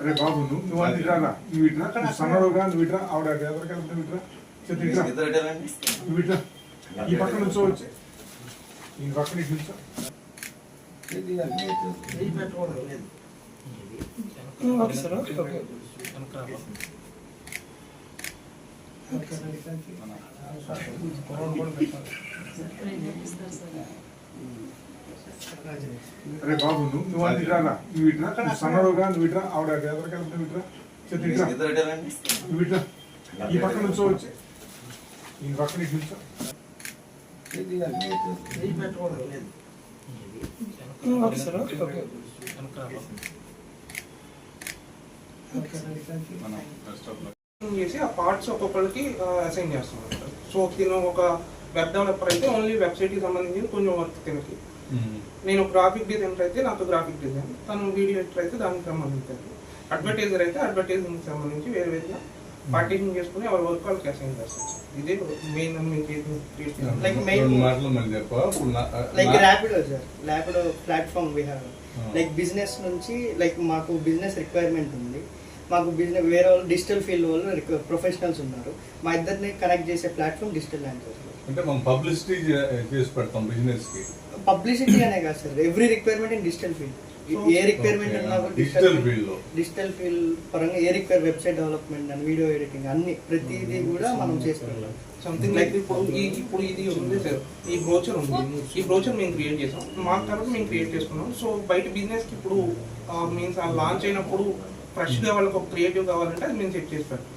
అరే బాబు నువ్వు అది ఇట్రా నువ్వు ఇట్రా నువ్వు సన్నరుగా నువ్వు ఇట్రా ఆవిడ ఎదరికెళ్తా నువ్వు ఇట్రా చెత్త ఇట్రా నువ్వు ఇట్రా ఈ పక్కన నుంచోవచ్చు ఈ పక్కన ఇటు నుంచో పెట్టుకోవడం అరే బాబు నువ్వు నువ్వు అది ఇట్రా నువ్వు ఇట్రా సన్నరుగా నువ్వు ఇట్రా ఆవిడ ఎవరికి వెళ్తా నువ్వు ఇట్రా నువ్వు ఇట్రా ఈ పక్క నుంచో వచ్చి. ఈ నుంచో. చేసి ఆ పార్ట్స్ ఒక్కొక్కరికి అసైన్ చేస్తున్నాం సో తిను ఒక వెబ్ డెవలపర్ అయితే ఓన్లీ వెబ్సైట్కి సంబంధించి కొంచెం వర్క్ తినకి. నేను గ్రాఫిక్ డిజైనర్ అయితే నాకు గ్రాఫిక్ డిజైన్ తను వీడియో ఎడిటర్ అయితే దానికి సంబంధించింది అడ్వర్టైజర్ అయితే అడ్వర్టైజింగ్ సంబంధించి వేరు వేరుగా పార్టీషన్ చేసుకుని ఎవరి వర్క్ వాళ్ళకి అసైన్ చేస్తాం ఇదే మెయిన్ మీకు Like రెండు main, మాటలు మళ్ళీ చెప్పా. ఇప్పుడు నా- like నా- Rapido, sir. Rapido platform we have. Ah. Like business నుంచి లైక్ మాకు బిజినెస్ రిక్వైర్మెంట్ ఉంది. మాకు బిజినెస్ వేరే వాళ్ళు డిజిటల్ ఫీల్డ్ వాళ్ళు ప్రొఫెషనల్స్ ఉన్నారు. మా ఇద్దరిని కనెక్ట్ చేసే ప్లాట్ఫామ్ డిజిటల్ ల్యాండ్ అంటే మనం పబ్లిసిటీ చేసి పెడతాం బిజినెస్కి. పబ్లిసిటీ అనే కాదు sir. Every requirement in digital field A requirement Okay, ఉన్నా ah, digital field. లో. డిజిటల్ ఫీల్డ్ పరంగా ఏ require website development and video editing అన్ని ప్రతిదీ కూడా మనం చేసుకుంటాం సంథింగ్ లైక్ ఇప్పుడు ఈ ఇప్పుడు ఇది ఉంది సార్. ఈ బ్రోచర్ ఉంది. ఈ బ్రోచర్ మేము క్రియేట్ చేసాం. మా తర్వాత మేము క్రియేట్ చేసుకున్నాం. సో బయట బిజినెస్కి ఇప్పుడు మీన్స్ లాంచ్ అయినప్పుడు ఫ్రెష్గా వాళ్ళకి ఒక క్రియేటివ్ కావాలంటే అది మేము సెట్ చేసి పెడతాం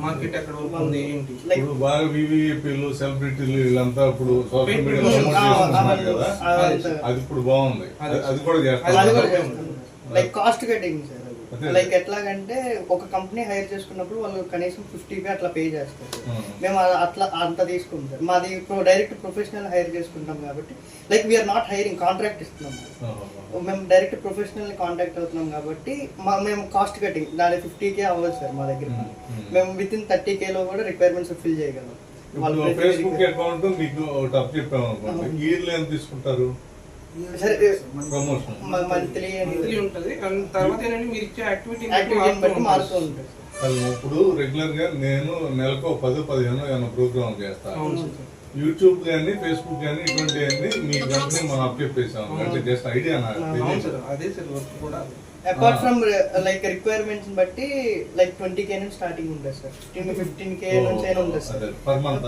మార్కెట్ ఎక్కడ వరకు ఉంది ఏంటి ఇప్పుడు బాగా వివిఐపీలు సెలబ్రిటీలు వీళ్ళంతా ఇప్పుడు సోషల్ మీడియాలో ప్రమోట్ చేస్తున్నారు కదా. అది ఇప్పుడు బాగుంది అది- కూడా చేస్తారు like cost cutting sir. Like ఎట్లాగంటే ఒక కంపెనీ హైర్ చేసుకున్నప్పుడు వాళ్ళు కనీసం ఫిఫ్టీ పే అట్లా పే చేస్తారు. మేము అట్లా అంత తీసుకుంటాం. మాది డైరెక్ట్ ప్రొఫెషనల్ హైర్ చేసుకుంటాం కాబట్టి like we are not hiring contract ఇస్తున్నాం. మేము డైరెక్ట్ ప్రొఫెషనల్ కాంటాక్ట్ అవుతున్నాం కాబట్టి మా మేము కాస్ట్ కటింగ్ దాని ఫిఫ్టీ కే అవ్వదు సార్ మా దగ్గర. మేము విత్ ఇన్ థర్టీ కేలో కూడా రిక్వైర్మెంట్స్ ఫిల్ చేయగలం. ఫేస్బుక్ అకౌంట్ మీకు చెప్పాము అనుకోండి ఎంత తీసుకుంటారు? సరే ప్రమోషన్. మంత్లీ మంత్లీ ఉంటుంది. తర్వాత ఏంటంటే మీరు ఇచ్చే యాక్టివిటీ బట్టి మారుతూ ఉంటుంది ఇప్పుడు రెగ్యులర్గా నేను నెలకు పది పదిహేను ఏమైనా ప్రోగ్రామ్ చేస్తాను యూట్యూబ్ కానీ ఫేస్బుక్ కానీ ఇటువంటి అన్ని మీ కంపెనీ మనం అప్ చెప్పేసాం అంటే జస్ట్ ఐడియా నాకు అవును తెలియదు. సార్. అదే సార్ వర్క్ కూడా. అపార్ట్ ఫ్రమ్ లైక్ రిక్వైర్మెంట్స్ బట్టి లైక్ ట్వంటీ కే నుంచి స్టార్టింగ్ ఉంటుంది సార్. ఫిఫ్టీన్ ఫిఫ్టీన్ కే నుంచి అయినా ఉంటుంది sir. Per month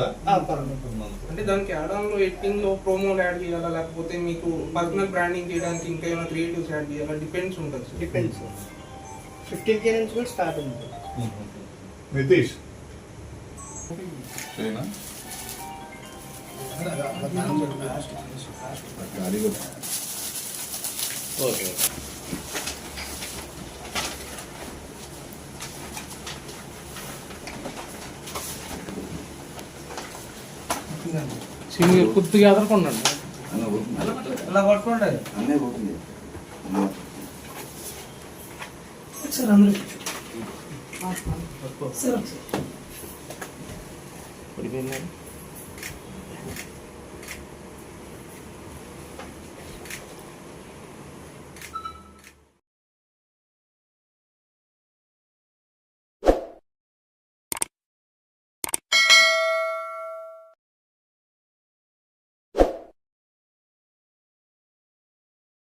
per month per month అంటే దానికి యాడ్ ఆన్లో ఎడిటింగ్లో ప్రోమోలు యాడ్ చేయాలా? లేకపోతే మీకు పర్సనల్ బ్రాండింగ్ చేయడానికి ఇంకా ఏమైనా క్రియేటివ్స్ యాడ్ చేయాలా? డిపెండ్స్ ఉంటుంది సార్. డిపెండ్స్ ఫిఫ్టీన్ కే నుంచి కూడా స్టార్ట్ ఉంది నితీష్ ఓకే సీనియర్ కొద్దిగా ఎదరకుండండి అలా పట్టుకోండి అన్నీ పోతుంది సార్ అందరూ